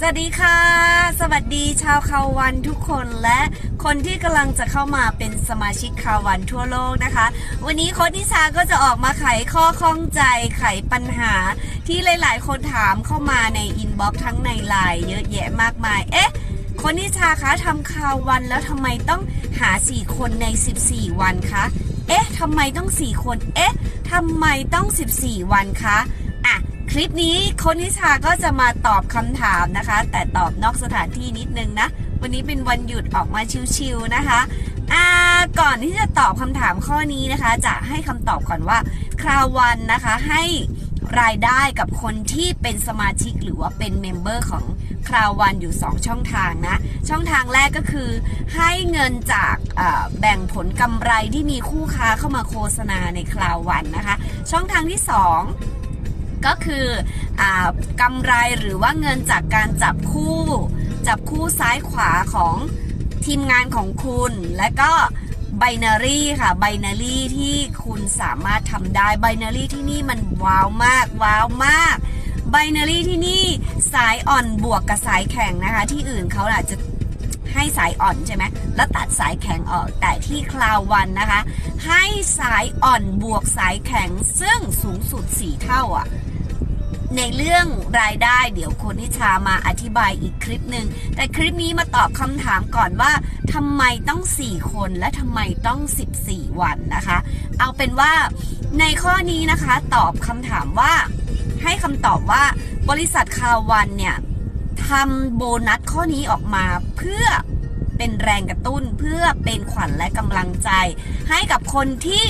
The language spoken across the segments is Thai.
สวัสดีค่ะ สวัสดีชาวคาวันทุกคนและคนที่กำลังจะเข้ามาเป็นสมาชิกคาวันทั่วโลกนะคะ วันนี้โค้ดนิชาก็จะออกมาไขข้อข้องใจไขปัญหา ที่หลาย ๆ คนถามเข้ามาในอินบ็อกซ์ทั้งในไลน์เยอะแยะมากมาย เอ๊ะคนนิชาคะทำคาวันแล้วทำไมต้องหา 4 คนใน 14 วันคะ เอ๊ะทำไมต้อง 4 คน เอ๊ะทำไมต้อง 14 วันคะอะ คลิปนี้คนนิชาก็จะมาตอบคำถามนะคะ แต่ตอบนอกสถานที่นิดนึงนะ วันนี้เป็นวันหยุดออกมาชิวๆนะคะอ่าก่อนที่จะตอบคำถามข้อนี้นะคะ จะให้คำตอบก่อนว่า คราววันนะคะให้รายได้กับคนที่เป็นสมาชิกหรือว่าเป็นเมมเบอร์ของคราววันอยู่ 2 ช่องทางนะ ช่องทางแรกก็คือ ให้เงินจากแบ่งผลกำไรที่มีคู่ค้าเข้ามาโฆษณาในคราววันนะคะ ช่องทางที่ 2 ก็คืออ่ากำไรหรือว่าเงินจากการจับคู่ จับคู่ซ้ายขวาของทีมงานของคุณ และก็ไบนารีค่ะไบนารีที่คุณสามารถทำได้ไบนารีที่นี่มันว้าวมากว้าวมากไบนารีที่นี่สายอ่อนบวกกับสายแข็งนะคะ ที่อื่นเขาอาจจะ สายอ่อนใช่ไหมแล้วตัดสายแข็งออก แต่ที่คลาววันนะคะ ให้สายอ่อนบวกสายแข็งซึ่งสูงสุด 4 เท่าอะในเรื่องรายได้เดี๋ยวคุณนิชามาอธิบายอีกคลิปหนึ่งแต่คลิปนี้มาตอบคำถามก่อนว่าทำไมต้อง 4 คนและทำไมต้อง 14 วันนะคะ เอาเป็นว่าในข้อนี้นะคะตอบคำถามว่า ให้คำตอบว่าบริษัทคาวันเนี่ยทำโบนัสข้อนี้ออกมาเพื่อ เป็นแรงกระตุ้นเพื่อเป็นขวัญและกำลังใจ ให้กับคนที่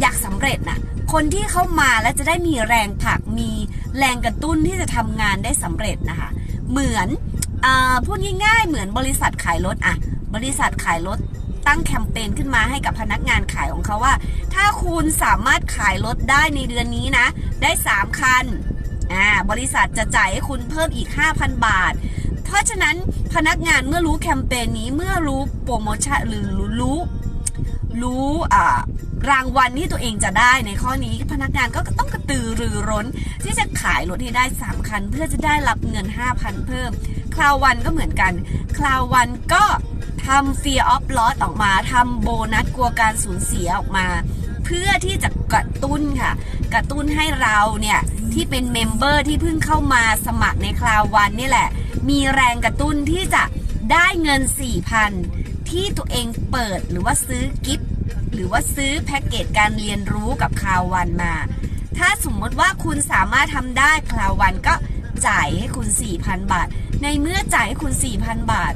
อยากสำเร็จน่ะคนที่เข้ามาแล้วจะได้มีแรงผลักมีแรงกระตุ้นที่จะทำงานได้สำเร็จนะคะ เหมือนอพูดง่ายๆเหมือนบริษัทขายรถอะบริษัทขายรถตั้งแคมเปญขึ้นมาให้กับพนักงานขายของเขาว่า ถ้าคุณสามารถขายรถได้ในเดือนนี้นะ ได้ 3 คัน อ่าบริษัทจะจ่ายให้คุณเพิ่มอีก 5,000 บาท เพราะฉะนั้นพนักงานเมื่อรู้แคมเปญนี้เมื่อรู้โปรโมชั่นหรือรู้รู้อ่ารางวัลที่ตัวเองจะได้ในข้อนี้พนักงานก็ต้องกระตือรือร้น ที่จะขายรถให้ได้3คัน เพื่อจะได้รับเงิน 5,000 เพิ่ม คราววันก็เหมือนกัน คราววันก็ทำ fear of loss ออกมาทำโบนัสกลัวการสูญเสียออกมา พื่อที่จะกระตุ้นค่ะ กระตุ้นให้เราเนี่ยที่เป็นเมมเบอร์ที่เพิ่งเข้ามาสมัครในคราววันนี่แหละ มีแรงกระตุ้นที่จะได้เงิน 4,000 ที่ตัวเองเปิดหรือว่าซื้อกิฟต์หรือว่าซื้อแพ็กเกจการเรียนรู้กับคราววันมา ถ้าสมมติว่าคุณสามารถทำได้คราววันก็จ่ายให้คุณ 4,000 บาท ในเมื่อจ่ายให้คุณ 4,000 บาท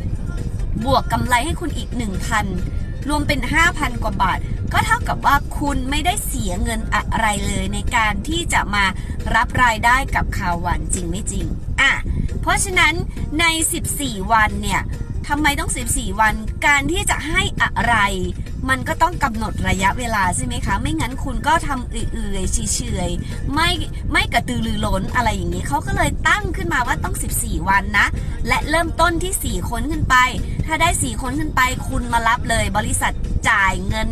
บวกกำไรให้คุณอีก 1,000 รวมเป็น 5,000 กว่าบาท ก็เท่ากับว่าคุณไม่ได้เสียเงินอะไรเลยในการที่จะมารับรายได้กับข่าววันจริงไม่จริงอะเพราะฉะนั้นใน 14 วันเนี่ยทำไมต้อง 14 วันการที่จะให้อะไร มันก็ต้องกำหนดระยะเวลาใช่ไหมคะ ไม่งั้นคุณก็ทำเอื่อยๆเฉยๆไม่ไม่กระตือรือร้นอะไรอย่างนี้เขาก็เลยตั้งขึ้นมาว่าต้อง 14 วันนะ และเริ่มต้นที่ 4 คนขึ้นไป ถ้าได้ 4 คนขึ้นไป คุณมารับเลย บริษัทจ่ายเงิน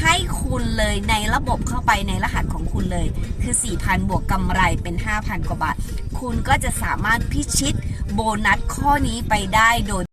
ให้คุณเลยในระบบเข้าไปในรหัสของคุณเลย คือ 4,000 บวกกำไรเป็น 5,000 กว่าบาท คุณก็จะสามารถพิชิตโบนัสข้อนี้ไปได้โดย